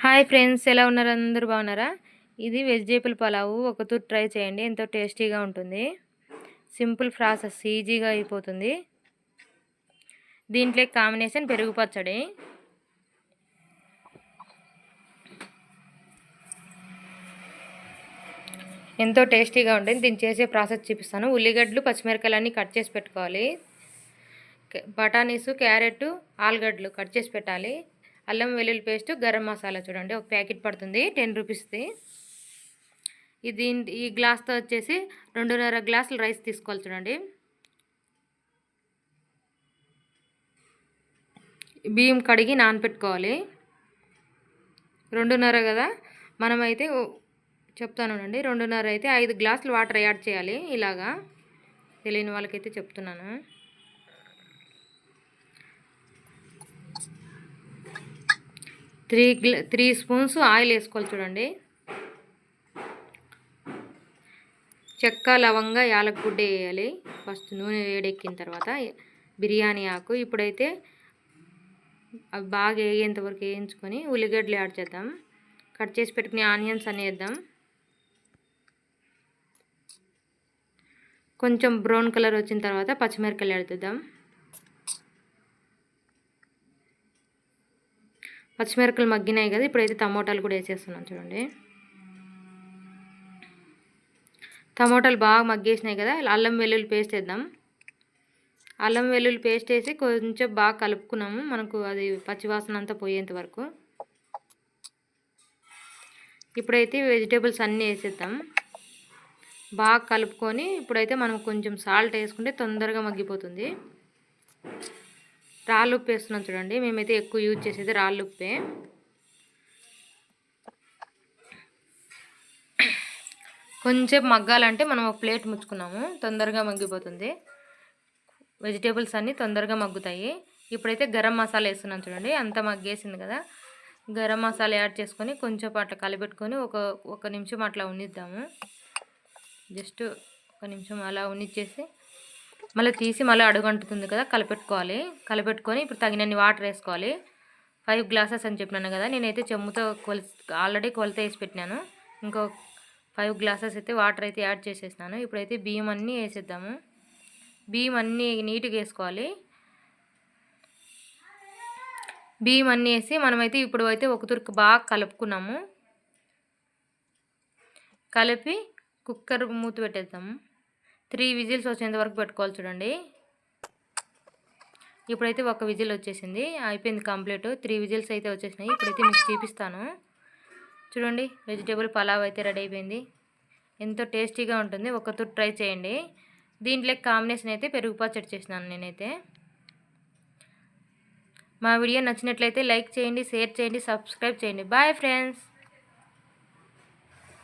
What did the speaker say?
Hi friends ఎలా ఉన్నారు? అందరూ బాగున్నారా? ఇది వెజిటేబుల్ పలావు. ఒక తూర్ ట్రై చేయండి. ఎంతో టేస్టీగా ఉంటుంది. సింపుల్ ప్రాసెస్ ఈజీగా అయిపోతుంది. దీంట్లో కాంబినేషన్ పెరుగు పచ్చడి. ఎంతో టేస్టీగా ఉంటుంది. దీన్ని చేసే ప్రాసెస్ చూపిస్తాను. ఉల్లిగడ్డలు పచ్చిమిరకాయలన్నీ కట్ చేసి పెట్టుకోవాలి. క- బఠానీసు క్యారెట్ ఆలుగడ్డలు కట్ చేసి పెట్టాలి. అల్లం వెల్లుల్లి పేస్ట్ గరం మసాలా చూడండి. ఒక ప్యాకెట్ పడుతుంది. టెన్ రూపీస్ది ఇది ఈ గ్లాస్తో వచ్చేసి రెండున్నర గ్లాసులు రైస్ తీసుకోవాలి చూడండి. బియ్యం కడిగి నానపెట్టుకోవాలి. రెండున్నర కదా? మనమైతే చెప్తాను అండి రెండున్నర అయితే ఐదు గ్లాసులు వాటర్ యాడ్ చేయాలి. ఇలాగా. తెలియని వాళ్ళకైతే చెప్తున్నాను. త్రీ త్రీ స్పూన్స్ ఆయిల్ వేసుకోవాలి చూడండి. చెక్క లవంగా యాలకుడ్డ వేయాలి. ఫస్ట్ నూనె వేడెక్కిన తర్వాత బిర్యానీ ఆకు. ఇప్పుడైతే అవి బాగా వేగేంత వరకు వేయించుకొని ఉల్లిగడ్డలు యాడ్ చేద్దాం. కట్ చేసి పెట్టుకుని ఆనియన్స్ అని వేద్దాం. కొంచెం బ్రౌన్ కలర్ వచ్చిన తర్వాత పచ్చిమిరపకాయలు యాడ్ చేద్దాం. పచ్చిమిరపకాయలు మగ్గినాయి కదా ఇప్పుడైతే టమోటాలు కూడా వేసేస్తున్నాం చూడండి. టమోటాలు బాగా మగ్గేసినాయి కదా అల్లం వెల్లుల్లి పేస్ట్ వేద్దాం. అల్లం వెల్లుల్లి పేస్ట్ వేసి కొంచెం బాగా కలుపుకున్నాము మనకు అది పచ్చివాసన అంతా పోయేంత వరకు. ఇప్పుడైతే వెజిటేబుల్స్ అన్నీ వేసేద్దాం. బాగా కలుపుకొని ఇప్పుడైతే మనం కొంచెం సాల్ట్ వేసుకుంటే తొందరగా మగ్గిపోతుంది. రాళ్ళు ఉప్పు వేస్తున్నాం చూడండి. మేమైతే ఎక్కువ యూజ్ చేసేది రాళ్ళు ఉప్పే. కొంచెం మగ్గాలంటే మనం ఒక ప్లేట్ ముచ్చుకున్నాము. తొందరగా మగ్గిపోతుంది. వెజిటేబుల్స్ అన్నీ తొందరగా మగ్గుతాయి. ఇప్పుడైతే గరం మసాలా వేస్తున్నాం చూడండి. అంత మగ్గేసింది కదా. గరం మసాలా యాడ్ చేసుకొని కొంచెం అట్లా కలిపెట్టుకొని ఒక ఒక నిమిషం అట్లా ఉన్నిద్దాము జస్ట్ ఒక నిమిషం అలా ఉన్నిచ్చేసి మళ్ళీ తీసి మళ్ళీ అడుగంటుతుంది కదా కలిపెట్టుకోవాలి. కలిపెట్టుకొని ఇప్పుడు తగినన్ని వాటర్ వేసుకోవాలి. ఫైవ్ గ్లాసెస్ అని చెప్పినాను కదా నేనైతే చెమ్ముతో కొలి ఆల్రెడీ కొలత వేసి పెట్టినాను. ఇంకో ఫైవ్ గ్లాసెస్ అయితే వాటర్ అయితే యాడ్ చేసేసినాను. ఇప్పుడైతే బియ్యం అన్నీ వేసేద్దాము. బియ్యం అన్నీ నీట్గా వేసుకోవాలి. బియ్యం అన్నీ వేసి మనమైతే ఇప్పుడు అయితే ఒక తురుకు బాగా కలుపుకున్నాము. కలిపి కుక్కర్ మూత పెట్టేద్దాము. త్రీ విజిల్స్ వచ్చేంత వరకు పెట్టుకోవాలి చూడండి. ఇప్పుడైతే ఒక విజిల్ వచ్చేసింది. అయిపోయింది కంప్లీట్. త్రీ విజిల్స్ అయితే వచ్చేసినాయి. ఇప్పుడైతే మీకు చూపిస్తాను. చూడండి వెజిటేబుల్ పలావ్ అయితే రెడీ అయిపోయింది. ఎంతో టేస్టీగా ఉంటుంది. ఒక ట్రై చేయండి. దీంట్లో కాంబినేషన్ అయితే పెరుగు పచ్చడి చేసినాను నేనైతే. మా వీడియో నచ్చినట్లయితే లైక్ చేయండి షేర్ చేయండి సబ్స్క్రైబ్ చేయండి. Bye friends!